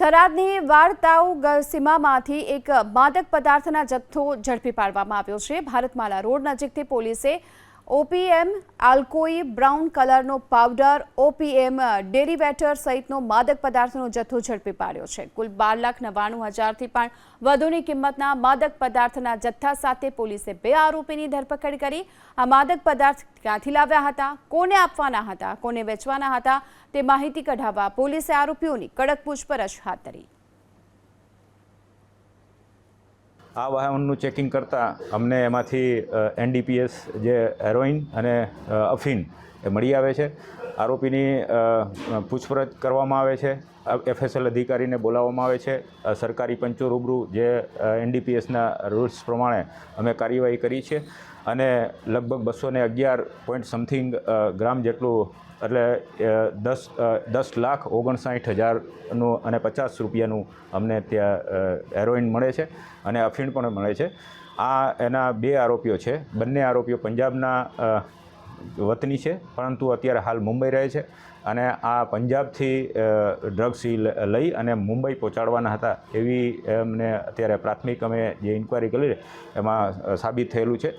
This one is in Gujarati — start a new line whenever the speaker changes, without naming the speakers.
થરાદની વાર્તાઓ સીમામાંથી એક માદક પદાર્થના જથ્થો ઝડપી પાડવામાં આવ્યો છે. ભારતમાલા રોડ નજીકથી પોલીસે ઓપીએમ આલ્કોઈ બ્રાઉન કલરનો પાવડર ઓપીએમ ડેરિવેટર સહિતનો માદક પદાર્થનો જથ્થો ઝડપી પાડ્યો છે. કુલ બાર લાખ નવ્વાણું હજારથી પણ વધુની કિંમતના માદક પદાર્થના જથ્થા સાથે પોલીસે બે આરોપીની ધરપકડ કરી. આ માદક પદાર્થ ક્યાંથી લાવ્યા હતા? કોને આપવાના હતા? કોને વેચવાના હતા? તે માહિતી કઢાવવા પોલીસે આરોપીઓની કડક પૂછપરછ હાથ ધરી.
આ વાહનનું ચેકિંગ કરતાં અમને એમાંથી એનડીપીએસ જે હેરોઇન અને અ, અફીણ એ મળી આવે છે. આરોપીની પૂછપરછ કરવામાં આવે છે. એફએસએલ અધિકારીને બોલાવવામાં આવે છે. સરકારી પંચો રૂબરૂ જે એનડીપીએસના રૂલ્સ પ્રમાણે અમે કાર્યવાહી કરી છે. અને લગભગ બસો ને અગિયાર પોઈન્ટ સમથિંગ ગ્રામ જેટલું, એટલે દસ દસ લાખ ઓગણસાઠ હજારનું અને પચાસ રૂપિયાનું અમને ત્યાં હેરોઇન મળે છે અને અફીણ પણ મળે છે. આ એના બે આરોપીઓ છે. બંને આરોપીઓ પંજાબના વતની છે, પરંતુ અત્યારે હાલ મુંબઈ રહે છે અને આ પંજાબથી ડ્રગ્સ લઈ અને મુંબઈ પહોંચાડવાના હતા એવી એમને અત્યારે પ્રાથમિક અમે જે ઇન્કવાયરી કરી એમાં સાબિત થયેલું છે.